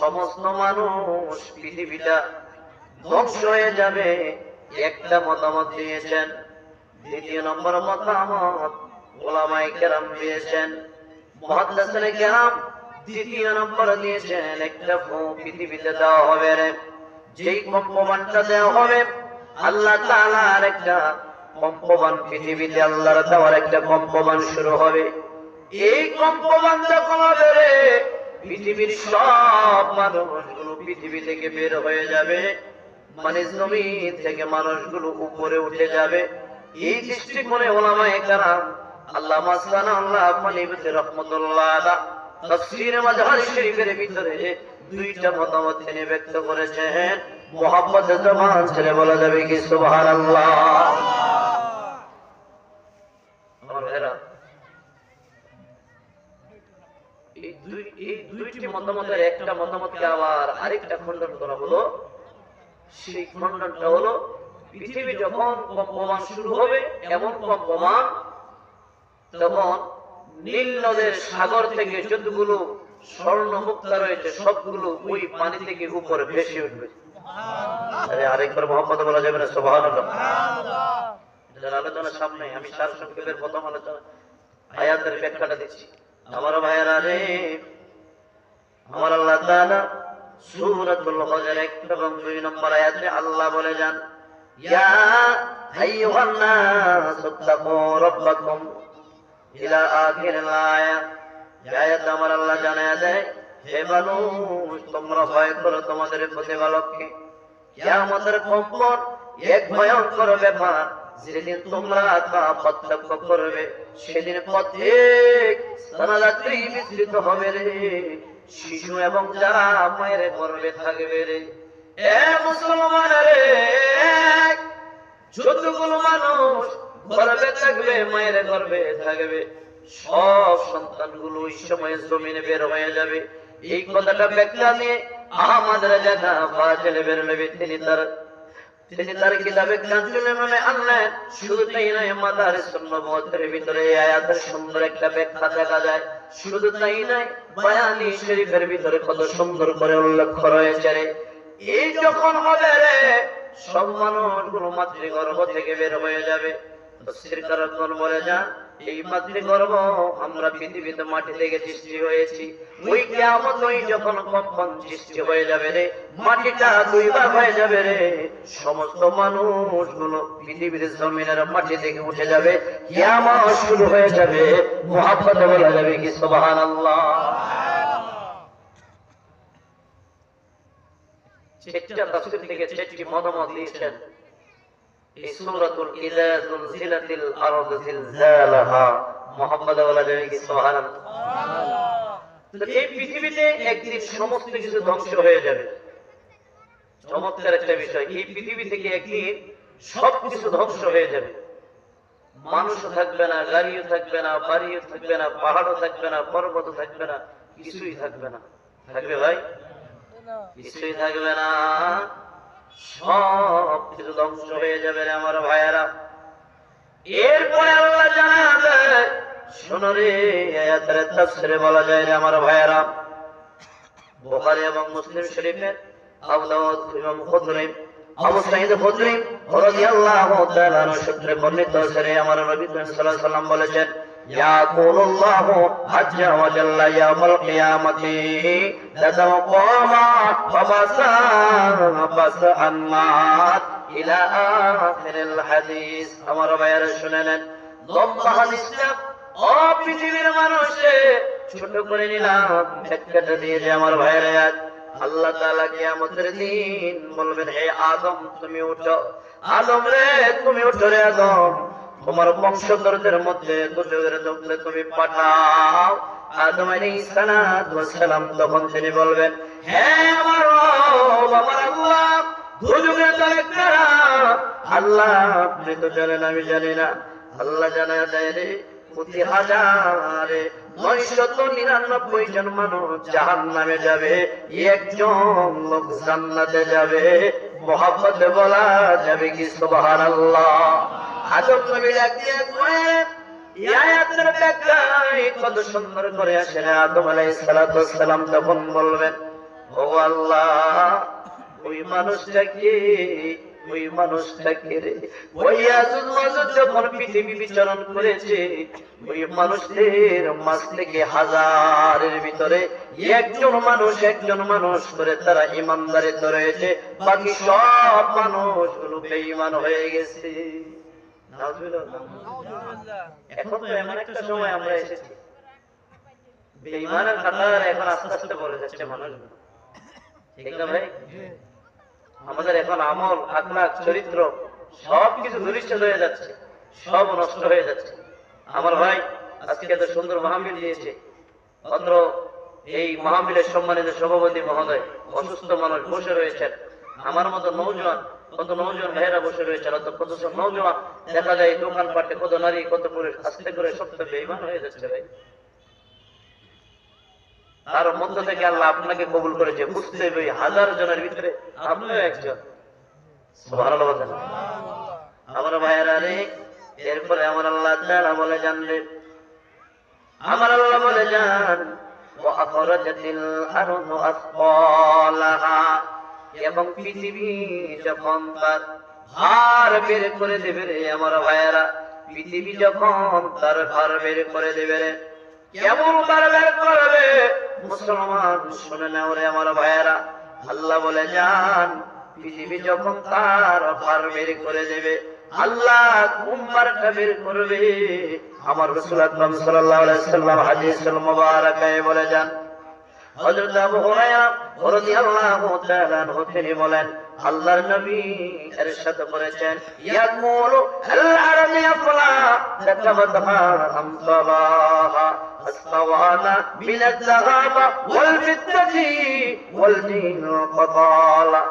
সমস্ত মানুষ পৃথিবীটা ধ্বংস হয়ে যাবে একটা মতামত দিয়েছেন। দ্বিতীয় নম্বর মতামত ওলামাই কেরাম দিয়েছেন। মহাদ্দাসনে কেরাম দ্বিতীয় নম্বর দিয়েছেন, একটা পৃথিবীতে দেওয়া হবে রে। যেই কম্পমানটা দেওয়া হবে, আল্লাহ তাআলার একটা কম্পমান পৃথিবীতে, আল্লাহর দেওয়ার একটা কম্পমান শুরু হবে। এই কম্পমান যখন হবে রে পৃথিবীর সব মানুষগুলো পৃথিবী থেকে বের হয়ে যাবে মানে জমিন থেকে মানুষগুলো উপরে উঠে যাবে। এই দৃষ্টিকোণে ওলামায়ে কেরাম আল্লাহ মাসলানা আল্লাহ রহমতুল্লাহ মাযহার শরীফের ভিতরে দুইটা মতামত তিনি ব্যক্ত করেছেন। মোহাম্মদ জবান ছেড়ে বলা যাবে কি সুবহানাল্লাহ। এই দুইটি মতামতের একটা মতামতকে আবার আরেকটা খণ্ডন করা হলো। সেই খণ্ডনটা হলো পৃথিবী যখন কম্পমান শুরু হবে এমন কম্পমান তখন নীল নদের সাগর থেকে যতগুলো স্বর্ণ মুক্তা রয়েছে সবগুলো ওই পানি থেকে উপরে ভেসে উঠবে। আরে আরেকবার মোহাম্মদ বলা যাবে না সুবহানাল্লাহ। আলোচনার সামনে আমি সার সংক্ষেপের প্রথম আলোচনা আয়াতের ব্যাখ্যাটা দিচ্ছি। আমার ভাইয়েরা রে, আমার আল্লাহ তাআলা সূরাতুল হজর 1 এবং 2 নম্বর আয়াতে আল্লাহ বলে যান, ইয়া আইয়ুহান নাস তাকু রাব্বাকুম ইলা আখিরিল আয়া। এই আয়াত আমার আল্লাহ জানায়া দেয়, হে মানুষ তোমরা ভয় করো তোমাদের প্রতিপালককে। কিয়ামতের কম্পন এক ভয়ঙ্কর ব্যাপার যেদিন তোমরা তা প্রত্যক্ষ করবে, সেদিন প্রত্যেক স্তনযাত্রী বিস্তৃত হবে রে। শিশু এবং যারা মায়ের গর্ভে থাকবে রে। এ মুসলমান রে, যতগুলো মানুষ গর্ভে থাকবে, মায়ের গর্ভে থাকবে, সব সন্তানগুলো ওই সময় জমিনে বের হয়ে যাবে। এই কথাটা ব্যাখ্যা নিয়ে আমাদের দেখা ফাজলে বের নেবে তিনি তার তিনি তার কিতাবে কাঞ্চুলে মানে আনলেন। শুধু তাই নয়, মাদার সুন্নবতের ভিতরে আয়াতের সুন্দর একটা ব্যাখ্যা দেখা যায়। শুধু তাই নয়, বায়ানি শরীফের ভিতরে কত সুন্দর করে উল্লেখ রয়েছে রে। এই যখন হবে রে সব মানুষ মানুষগুলো মাতৃগর্ভ থেকে বের হয়ে যাবে। তফসির কারণ বলে যান। এই মাতৃগর্ভ আমরা পৃথিবীতে মাটি থেকে সৃষ্টি হয়েছি। ওই কিয়ামত ওই যখন কম্পন সৃষ্টি হয়ে যাবে রে মাটিটা দুই ভাগ হয়ে যাবে রে। সমস্ত মানুষগুলো পৃথিবীর জমিনের মাটি থেকে উঠে যাবে। কিয়ামত শুরু হয়ে যাবে। মুহাব্বতে বলা যাবে কি সুবহানাল্লাহ? চারটা তাফসীর থেকে চারটি মতামত দিয়েছেন। এই সূরাতুল ইযা যুলজিলাতিল আরদু জিলজালাহা মুহাম্মদ ওয়ালা যাবে কি সুবহানাল্লাহ। তো এই পৃথিবীতে একদিন সমস্ত কিছু ধ্বংস হয়ে যাবে। চমৎকার একটা বিষয়। এই পৃথিবী থেকে একদিন সব কিছু ধ্বংস হয়ে যাবে। মানুষও থাকবে না গাড়িও থাকবে না বাড়িও থাকবে না পাহাড়ও থাকবে না পর্বতও থাকবে না কিছুই থাকবে না। থাকবে ভাই? কিছুই থাকবে না। সব কিছু ধ্বংস হয়ে যাবে রে আমার ভাইয়েরা। এরপরে আল্লাহ জানাবে শোনো রে, আয়াতের তাফসিরে বলা যায় রে আমার ভাইয়েরা, বুখারী এবং মুসলিম শরীফের আবু ইমাম খুদরি, আবু সাঈদ খুদরি রাদিয়াল্লাহু তাআলা সূত্রে বর্ণিত আছে রে, আমার নবী সাল্লাল্লাহু আলাইহি সাল্লাম বলেছেন يقول الله عز وجل يوم القيامة تتوقام فبسا بس النار إلى آخر الحديث আমার ভাইয়ারা শুনে নেন লম্বা হাদিসটা ও পৃথিবীর মানুষে ছোট করে নিলাম ব্যাখ্যাটা দিয়ে যে আমার ভাইয়েরা আজ আল্লাহ তাআলা কিয়ামতের দিন বলবেন হে আদম তুমি উঠো আদম রে তুমি উঠো রে আদম তোমার বংশধরদের মধ্যে দুজনের মধ্যে তুমি পাঠাও। আদম আলাইহিস সালাম তখন তিনি বলবেন হ্যাঁ আমার রব, আমার আল্লাহ দুজনের কারা আল্লাহ আপনি তো জানেন, আমি জানি না। আল্লাহ জানা দেয় রে, প্রতি হাজারে নয়শত নিরানব্বই জন মানুষ জাহান নামে যাবে, একজন লোক জান্নাতে যাবে। মহাব্বতে বলা যাবে কি সুবাহান কয়, ব্যাখ্যায় কত সুন্দর করে আসেন আদম আলাইহিস সালাতু সালাম তখন বলবেন ও আল্লাহ ওই ওই মানুষটাকে রে? ওই যখন পৃথিবী বিচরণ করেছে ওই মানুষদের মাঝ থেকে হাজারের ভিতরে একজন মানুষ একজন মানুষ করে তারা ইমানদারিত রয়েছে। বাকি সব মানুষ বেঈমান হয়ে গেছে। এখন তো এমন একটা সময় আমরা এসেছি। বেঈমানের কাতার এখন আস্তে আস্তে বলে যাচ্ছে মানুষ। ঠিক না ভাই? আমাদের এখন আমল আখলাক চরিত্র সব কিছু ধূলিষ্ঠ হয়ে যাচ্ছে। সব নষ্ট হয়ে যাচ্ছে। আমার ভাই আজকে এত সুন্দর মাহফিল দিয়েছে। অত্র এই মাহফিলের সম্মানিত সভাপতি মহোদয় অসুস্থ মানুষ বসে রয়েছেন। আমার মতো নৌজওয়ান কত নৌজওয়ান ভাইয়েরা বসে রয়েছেন অত কত সব নৌজওয়ান। দেখা যায় দোকান পাটে কত নারী, কত পুরুষ, আস্তে করে তো বেইমান হয়ে যাচ্ছে ভাই। তার মধ্য থেকে আল্লাহ আপনাকে কবুল করেছে বুঝতে ওই হাজার জনের ভিতরে আপনিও একজন। বলেন। আমার ভাইয়েরা রে, এরপরে আমার আল্লাহ তাআলা বলে জানবে আমার আল্লাহ বলে যান ওয়াখরাজাতিল আরদু আসফালাহা। এবং পৃথিবী যখন তার ভার বের করে দেবে রে আমার ভাইয়েরা, পৃথিবী যখন তার ভার বের করে দেবে রে, কেমন ভার বের করবে? মুসলমান, শুনে নাও রে আমার ভাইয়েরা। আল্লাহ বলে যান পৃথিবী যখন তার ভার বের করে দেবে, আল্লাহ কুম্বারটা বের করবে। আমার রসুল আকরাম সাল্লাল্লাহু আলাইহি সাল্লাম হাদিসুল মুবারাকায় বলে যান হযরত আবু হুরায়রা রাদিয়াল্লাহু তাআলা আনহু তিনি বলেন আল্লাহর নবী ইরশাদ করেছেন ইয়াকুলু আল আরদি ইয়াফলা তাতাবাদহা আমসালাহা আস্তাওয়ানা মিন الذهب والفضة والدين قطالا